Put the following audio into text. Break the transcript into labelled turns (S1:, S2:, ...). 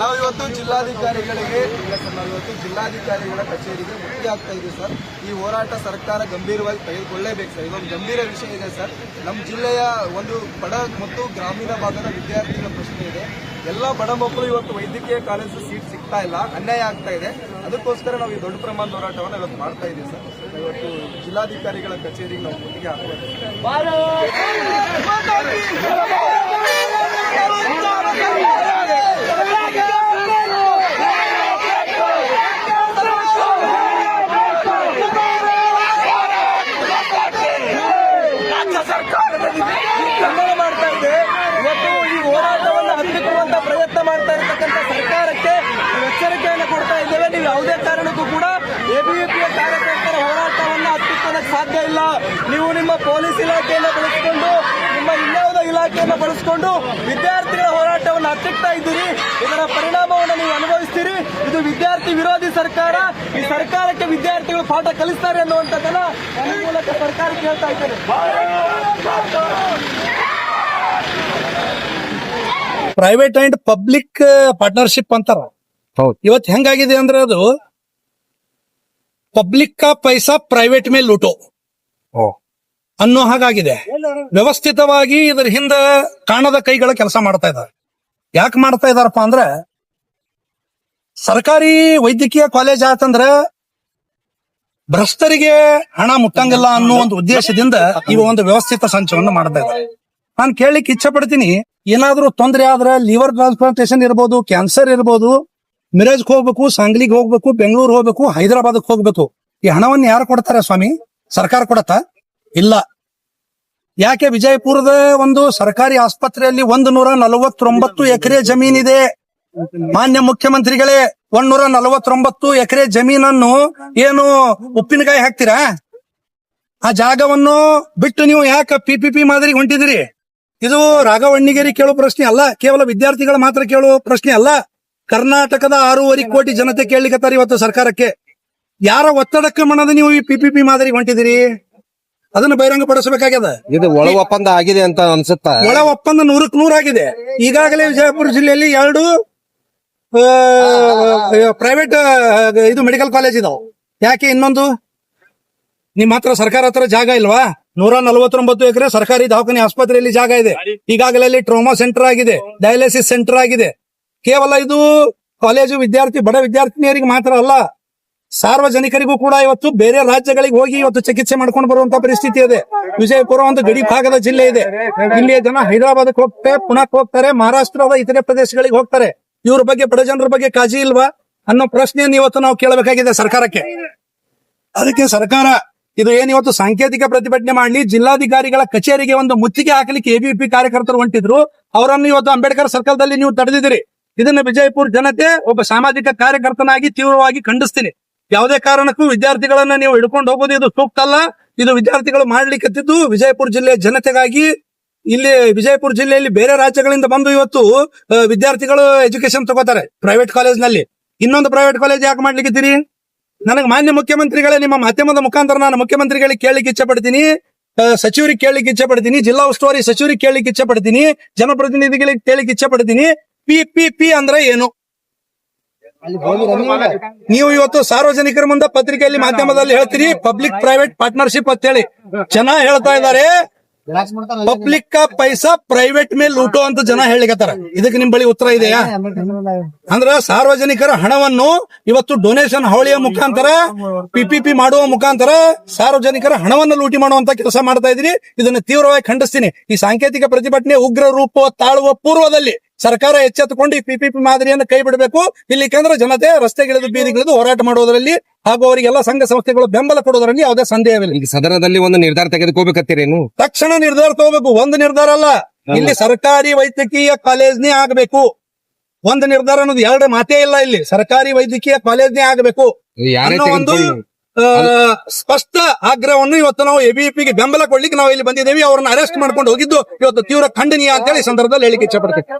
S1: ನಾವು ಇವತ್ತು ಜಿಲ್ಲಾಧಿಕಾರಿಗಳಿಗೆ ನಾವು ಇವತ್ತು ಜಿಲ್ಲಾಧಿಕಾರಿಗಳ ಕಚೇರಿಗೆ ಮುಖ್ಯ ಆಗ್ತಾ ಇದೆ ಸರ್. ಈ ಹೋರಾಟ ಸರ್ಕಾರ ಗಂಭೀರವಾಗಿ ತೆಗೆದುಕೊಳ್ಳೇಬೇಕು, ಸರ್. ಇದೊಂದು ಗಂಭೀರ ವಿಷಯ ಇದೆ, ಸರ್. ನಮ್ಮ ಜಿಲ್ಲೆಯ ಒಂದು ಬಡ ಮತ್ತು ಗ್ರಾಮೀಣ ಭಾಗದ ವಿದ್ಯಾರ್ಥಿಗಳ ಪ್ರಶ್ನೆ ಇದೆ. ಎಲ್ಲ ಬಡ ಮಕ್ಕಳು ಇವತ್ತು ವೈದ್ಯಕೀಯ ಕಾಲೇಜು ಸೀಟ್ ಸಿಗ್ತಾ ಇಲ್ಲ, ಅನ್ಯಾಯ ಆಗ್ತಾ ಇದೆ. ಅದಕ್ಕೋಸ್ಕರ ನಾವು ಈ ದೊಡ್ಡ ಪ್ರಮಾಣದ ಹೋರಾಟವನ್ನು ಇವತ್ತು ಮಾಡ್ತಾ ಇದ್ದೀವಿ, ಸರ್. ಇವತ್ತು ಜಿಲ್ಲಾಧಿಕಾರಿಗಳ ಕಚೇರಿಗೆ ನಾವು ಮುತ್ತಿಗೆ ಹಾಕಬೇಕು
S2: ಸರ್ಕಾರದಲ್ಲಿ ಖಂಡನೆ ಮಾಡ್ತಾ ಇದೆ. ಇವತ್ತು ಈ ಹೋರಾಟವನ್ನು ಹತ್ತಿಕ್ಕುವಂತ ಪ್ರಯತ್ನ ಮಾಡ್ತಾ ಇರತಕ್ಕಂಥ ಸರ್ಕಾರಕ್ಕೆ ಎಚ್ಚರಿಕೆಯನ್ನು ಕೊಡ್ತಾ ಇದ್ದೇವೆ. ನೀವು ಯಾವುದೇ ಕಾರಣಕ್ಕೂ ಕೂಡ ಎಬಿವಿಪಿಯ ಕಾರ್ಯಕರ್ತರ ಹೋರಾಟವನ್ನು ಹತ್ತಿಕ್ಕೋದಕ್ಕೆ ಸಾಧ್ಯ ಇಲ್ಲ. ನೀವು ನಿಮ್ಮ ಪೊಲೀಸ್ ಇಲಾಖೆಯನ್ನು ಬಳಸಿಕೊಂಡು, ನಿಮ್ಮ ಇನ್ಯಾವುದೋ ಇಲಾಖೆಯನ್ನು ಬಳಸಿಕೊಂಡು ವಿದ್ಯಾರ್ಥಿಗಳ ಹತ್ತಿಕ್ತಾ ಇದ್ದೀರಿ. ಇದರ ಪರಿಣಾಮವನ್ನು ನೀವು ಅನುಭವಿಸ್ತೀರಿ. ಇದು ವಿದ್ಯಾರ್ಥಿ ವಿರೋಧಿ ಸರ್ಕಾರ. ಈ ಸರ್ಕಾರಕ್ಕೆ ವಿದ್ಯಾರ್ಥಿಗಳು ಪಾಠ ಕಲಿಸ್ತಾರೆ ಅನ್ನುವಂಥದ್ದನ್ನ ನನ್ನ ಮೂಲಕ ಸರ್ಕಾರ ಹೇಳ್ತಾ ಇದ್ದೇನೆ.
S3: ಪ್ರೈವೇಟ್ ಅಂಡ್ ಪಬ್ಲಿಕ್ ಪಾರ್ಟ್ನರ್ಶಿಪ್ ಅಂತಾರ.
S4: ಹೌದು.
S3: ಇವತ್ ಹೆಂಗಾಗಿದೆ ಅಂದ್ರೆ ಅದು ಪಬ್ಲಿಕ್ ಕಾ ಪೈಸಾ ಪ್ರೈವೇಟ್ ಮೇಲೆ ಲೂಟೋ.
S4: ಓ.
S3: ಅನ್ನೋ ಹಾಗಾಗಿದೆ. ವ್ಯವಸ್ಥಿತವಾಗಿ ಇದರ ಹಿಂದ ಕಾಣದ ಕೈಗಳ ಕೆಲಸ ಮಾಡ್ತಾ ಇದ್ದಾರೆ. ಯಾಕೆ ಮಾಡ್ತಾ ಇದಾರಪ್ಪ ಅಂದ್ರೆ ಸರ್ಕಾರಿ ವೈದ್ಯಕೀಯ ಕಾಲೇಜ್ ಆತಂದ್ರ ಭ್ರಷ್ಟರಿಗೆ ಹಣ ಮುಟ್ಟಂಗಿಲ್ಲ ಅನ್ನೋ ಒಂದು ಉದ್ದೇಶದಿಂದ ಇವ ಒಂದು ವ್ಯವಸ್ಥಿತ ಸಂಚವನ್ನು ಮಾಡ್ತಾ ಇದ್ದಾರೆ ನಾನು ಕೇಳಲಿಕ್ಕೆ ಇಚ್ಛೆ ಪಡ್ತೀನಿ ಏನಾದ್ರೂ ತೊಂದರೆ ಆದ್ರೆ ಲಿವರ್ ಟ್ರಾನ್ಸ್ಪ್ಲಾಂಟೇಶನ್ ಇರ್ಬೋದು, ಕ್ಯಾನ್ಸರ್ ಇರ್ಬೋದು, ಮಿರೇಜ್ ಹೋಗ್ಬೇಕು, ಸಾಂಗ್ಲಿಗೆ ಹೋಗ್ಬೇಕು, ಬೆಂಗಳೂರು ಹೋಗ್ಬೇಕು ಹೈದರಾಬಾದ್ ಹೋಗ್ಬೇಕು. ಈ ಹಣವನ್ನು ಯಾರು ಕೊಡ್ತಾರೆ ಸ್ವಾಮಿ? ಸರ್ಕಾರ ಕೊಡತ್ತಾ? ಇಲ್ಲ. ಯಾಕೆ ವಿಜಯಪುರದ ಒಂದು ಸರ್ಕಾರಿ ಆಸ್ಪತ್ರೆಯಲ್ಲಿ ಒಂದು ನೂರ ನಲವತ್ತೊಂಬತ್ತು ಎಕರೆ ಜಮೀನಿದೆ? ಮಾನ್ಯ ಮುಖ್ಯಮಂತ್ರಿಗಳೇ ಒಂದೂರ ನಲವತ್ತೊಂಬತ್ತು ಎಕರೆ ಜಮೀನನ್ನು ಏನು ಉಪ್ಪಿನಕಾಯಿ ಹಾಕ್ತೀರಾ? ಆ ಜಾಗವನ್ನು ಬಿಟ್ಟು ನೀವು ಯಾಕೆ ಪಿ ಮಾದರಿ ಹೊಂಟಿದಿರಿ? ಇದು ರಾಘವಣ್ಣಿಗೇರಿ ಕೇಳೋ ಪ್ರಶ್ನೆ ಅಲ್ಲ, ಕೇವಲ ವಿದ್ಯಾರ್ಥಿಗಳ ಮಾತ್ರ ಕೇಳೋ ಪ್ರಶ್ನೆ ಅಲ್ಲ. ಕರ್ನಾಟಕದ ಆರೂವರೆ ಕೋಟಿ ಜನತೆ ಕೇಳಲಿಕ್ಕೆ ಇವತ್ತು ಸರ್ಕಾರಕ್ಕೆ. ಯಾರ ಒತ್ತಡಕ್ಕೆ ಮನದ ನೀವು ಈ ಪಿ ಮಾದರಿ ಹೊಂಟಿದಿರಿ? ಅದನ್ನು ಬಹಿರಂಗಪಡಿಸಬೇಕಾಗ್ಯದ?
S4: ಇದು ಒಳ ಒಪ್ಪಂದ ಆಗಿದೆ ಅಂತ ಅನ್ಸುತ್ತಾ?
S3: ಒಳ ಒಪ್ಪಂದ ನೂರ ನೂರಾಗಿದೆ ಈಗಾಗಲೇ ವಿಜಯಪುರ ಜಿಲ್ಲೆಯಲ್ಲಿ ಎರಡು ಪ್ರೈವೇಟ್ ಇದು ಮೆಡಿಕಲ್ ಕಾಲೇಜ್ ಇದಾವೆ. ಯಾಕೆ ಇನ್ನೊಂದು? ನಿಮ್ಮ ಹತ್ರ ಸರ್ಕಾರ ಹತ್ರ ಜಾಗ ಇಲ್ವಾ? ನೂರ ನಲವತ್ತೊಂಬತ್ತು ಎಕರೆ ಸರ್ಕಾರಿ ದವಾಖಾನೆ ಆಸ್ಪತ್ರೆಯಲ್ಲಿ ಜಾಗ ಇದೆ. ಈಗಾಗಲೇ ಅಲ್ಲಿ ಟ್ರೋಮಾ ಸೆಂಟರ್ ಆಗಿದೆ ಡಯಾಲಿಸಿಸ್ ಸೆಂಟರ್ ಆಗಿದೆ. ಕೇವಲ ಇದು ಕಾಲೇಜು ವಿದ್ಯಾರ್ಥಿ ಬಡ ವಿದ್ಯಾರ್ಥಿನಿಯರಿಗೆ ಮಾತ್ರ ಅಲ್ಲ. ಸಾರ್ವಜನಿಕರಿಗೂ ಕೂಡ ಇವತ್ತು ಬೇರೆ ರಾಜ್ಯಗಳಿಗೆ ಹೋಗಿ ಇವತ್ತು ಚಿಕಿತ್ಸೆ ಮಾಡ್ಕೊಂಡು ಬರುವಂತ ಪರಿಸ್ಥಿತಿ ಇದೆ. ವಿಜಯಪುರ ಒಂದು ಗಡಿ ಭಾಗದ ಜಿಲ್ಲೆ ಇದೆ. ಇಲ್ಲಿಯ ಜನ ಹೈದರಾಬಾದ್ಗೆ ಹೋಗ್ತಾರೆ ಪುಣಕ್ ಹೋಗ್ತಾರೆ, ಮಹಾರಾಷ್ಟ್ರದ ಇತರೆ ಪ್ರದೇಶಗಳಿಗೆ ಹೋಗ್ತಾರೆ. ಇವ್ರ ಬಗ್ಗೆ, ಬಡ ಜನರ ಬಗ್ಗೆ ಕಾಳಜಿ ಇಲ್ವಾ ಅನ್ನೋ ಪ್ರಶ್ನೆಯನ್ನು ಇವತ್ತು ನಾವು ಕೇಳಬೇಕಾಗಿದೆ ಸರ್ಕಾರಕ್ಕೆ. ಅದಕ್ಕೆ ಸರ್ಕಾರ, ಇದು ಏನ್ ಇವತ್ತು ಸಾಂಕೇತಿಕ ಪ್ರತಿಭಟನೆ ಮಾಡಲಿ, ಜಿಲ್ಲಾಧಿಕಾರಿಗಳ ಕಚೇರಿಗೆ ಒಂದು ಮುತ್ತಿಗೆ ಹಾಕಲಿಕ್ಕೆ ಎಬಿಪಿ ಕಾರ್ಯಕರ್ತರು ಹೊಂಟಿದ್ರು, ಅವರನ್ನು ಇವತ್ತು ಅಂಬೇಡ್ಕರ್ ಸರ್ಕಲ್ದಲ್ಲಿ ನೀವು ತಡೆದಿದ್ದೀರಿ. ಇದನ್ನ ವಿಜಯಪುರ ಜನತೆ ಒಬ್ಬ ಸಾಮಾಜಿಕ ಕಾರ್ಯಕರ್ತನಾಗಿ ತೀವ್ರವಾಗಿ ಖಂಡಿಸ್ತೀನಿ. ಯಾವುದೇ ಕಾರಣಕ್ಕೂ ವಿದ್ಯಾರ್ಥಿಗಳನ್ನ ನೀವು ಹಿಡ್ಕೊಂಡು ಹೋಗೋದು ಇದು ಸೂಕ್ತ ಅಲ್ಲ. ಇದು ವಿದ್ಯಾರ್ಥಿಗಳು ಮಾಡ್ಲಿಕ್ಕತ್ತಿದ್ದು ವಿಜಯಪುರ ಜಿಲ್ಲೆಯ ಜನತೆಗಾಗಿ. ಇಲ್ಲಿ ವಿಜಯಪುರ ಜಿಲ್ಲೆಯಲ್ಲಿ ಬೇರೆ ರಾಜ್ಯಗಳಿಂದ ಬಂದು ಇವತ್ತು ವಿದ್ಯಾರ್ಥಿಗಳು ಎಜುಕೇಶನ್ ತಗೋತಾರೆ ಪ್ರೈವೇಟ್ ಕಾಲೇಜ್ನಲ್ಲಿ. ಇನ್ನೊಂದು ಪ್ರೈವೇಟ್ ಕಾಲೇಜ್ ಯಾಕೆ ಮಾಡ್ಲಿಕ್ಕಿದ್ದೀರಿ? ನನಗೆ ಮಾನ್ಯ ಮುಖ್ಯಮಂತ್ರಿಗಳೇ, ನಿಮ್ಮ ಮಾಧ್ಯಮದ ಮುಖಾಂತರ ನಾನು ಮುಖ್ಯಮಂತ್ರಿಗಳಿಗೆ ಕೇಳಲಿಕ್ಕೆ ಇಚ್ಛೆ ಪಡ್ತೀನಿ ಸಚಿವರಿಗೆ ಕೇಳಲಿಕ್ಕೆ ಇಚ್ಛೆ ಪಡ್ತೀನಿ ಜಿಲ್ಲಾ ಉಸ್ತುವಾರಿ ಸಚಿವರಿಗೆ ಕೇಳಲಿಕ್ಕೆ ಇಚ್ಛೆ ಪಡ್ತೀನಿ ಜನಪ್ರತಿನಿಧಿಗಳಿಗೆ ಕೇಳಲಿಕ್ಕೆ ಇಚ್ಛೆ ಪಡ್ತೀನಿ ಪಿ ಪಿ ಪಿ ಅಂದ್ರೆ ಏನು? ನೀವು ಇವತ್ತು ಸಾರ್ವಜನಿಕರ ಮುಂದೆ ಪತ್ರಿಕೆಯಲ್ಲಿ ಮಾಧ್ಯಮದಲ್ಲಿ ಹೇಳ್ತೀರಿ ಪಬ್ಲಿಕ್ ಪ್ರೈವೇಟ್ ಪಾರ್ಟ್ನರ್ಶಿಪ್ ಅಂತ ಹೇಳಿ. ಚೆನ್ನಾಗಿ ಹೇಳ್ತಾ ಇದ್ದಾರೆ ಪಬ್ಲಿಕ್ ಕಾ ಪೈಸಾ ಪ್ರೈವೇಟ್ ಮೇಲೆ ಲೂಟೋ ಅಂತ ಜನ ಹೇಳಿಕತ್ತಾರ. ಇದಕ್ಕೆ ನಿಮ್ ಬಳಿ ಉತ್ತರ ಇದೆಯಾ? ಅಂದ್ರ ಸಾರ್ವಜನಿಕರ ಹಣವನ್ನು ಇವತ್ತು ಡೊನೇಷನ್ ಹಾವಳಿಯ ಮುಖಾಂತರ ಪಿಪಿಪಿ ಮಾಡುವ ಮುಖಾಂತರ ಸಾರ್ವಜನಿಕರ ಹಣವನ್ನು ಲೂಟಿ ಮಾಡುವಂತ ಕೆಲಸ ಮಾಡ್ತಾ ಇದ್ರಿ ಇದನ್ನು ತೀವ್ರವಾಗಿ ಖಂಡಿಸ್ತೀನಿ. ಈ ಸಾಂಕೇತಿಕ ಪ್ರತಿಭಟನೆ ಉಗ್ರ ರೂಪ ತಾಳುವ ಪೂರ್ವದಲ್ಲಿ ಸರ್ಕಾರ ಎಚ್ಚೆತ್ತುಕೊಂಡು ಈ ಪಿಪಿಪಿ ಮಾದರಿಯನ್ನು ಕೈ ಬಿಡಬೇಕು. ಇಲ್ಲಿ ಕೇಂದ್ರ ಜನತೆ ರಸ್ತೆಗಿಳಿದು ಬೀದಿಗಿಳಿದು ಹೋರಾಟ ಮಾಡುವುದರಲ್ಲಿ ಹಾಗೂ ಅವರಿಗೆಲ್ಲ ಸಂಘ ಸಂಸ್ಥೆಗಳು ಬೆಂಬಲ ಕೊಡುವುದರಲ್ಲಿ ಯಾವುದೇ ಸಂದೇಹವಿಲ್ಲ.
S4: ಈಗ ಸದನದಲ್ಲಿ ಒಂದು ನಿರ್ಧಾರ ತೆಗೆದುಕೋಬೇಕತ್ತೀರೇನು
S3: ತಕ್ಷಣ ನಿರ್ಧಾರ ತಗೋಬೇಕು. ಒಂದು ನಿರ್ಧಾರ ಅಲ್ಲ. ಇಲ್ಲಿ ಸರ್ಕಾರಿ ವೈದ್ಯಕೀಯ ಕಾಲೇಜ್ನೇ ಆಗಬೇಕು. ಒಂದು ನಿರ್ಧಾರ ಅನ್ನೋದು ಎರಡು ಮಾತೇ ಇಲ್ಲ ಇಲ್ಲಿ. ಸರ್ಕಾರಿ ವೈದ್ಯಕೀಯ ಕಾಲೇಜ್ನೇ ಆಗಬೇಕು.
S4: ಯಾರೇ
S3: ಒಂದು ಸ್ಪಷ್ಟ ಆಗ್ರಹವನ್ನು ಇವತ್ತು ನಾವು ಎಬಿಪಿಗೆ ಬೆಂಬಲ ಕೊಡ್ಲಿಕ್ಕೆ ನಾವು ಇಲ್ಲಿ ಬಂದಿದ್ದೇವೆ. ಅವರನ್ನು ಅರೆಸ್ಟ್ ಮಾಡ್ಕೊಂಡು ಹೋಗಿದ್ದು ಇವತ್ತು ತೀವ್ರ ಖಂಡನೀಯ ಅಂತ ಹೇಳಿ ಈ ಸಂದರ್ಭದಲ್ಲಿ ಹೇಳಿಕ್ಕೆ ಇಚ್ಛೆ ಪಡ್ತೇನೆ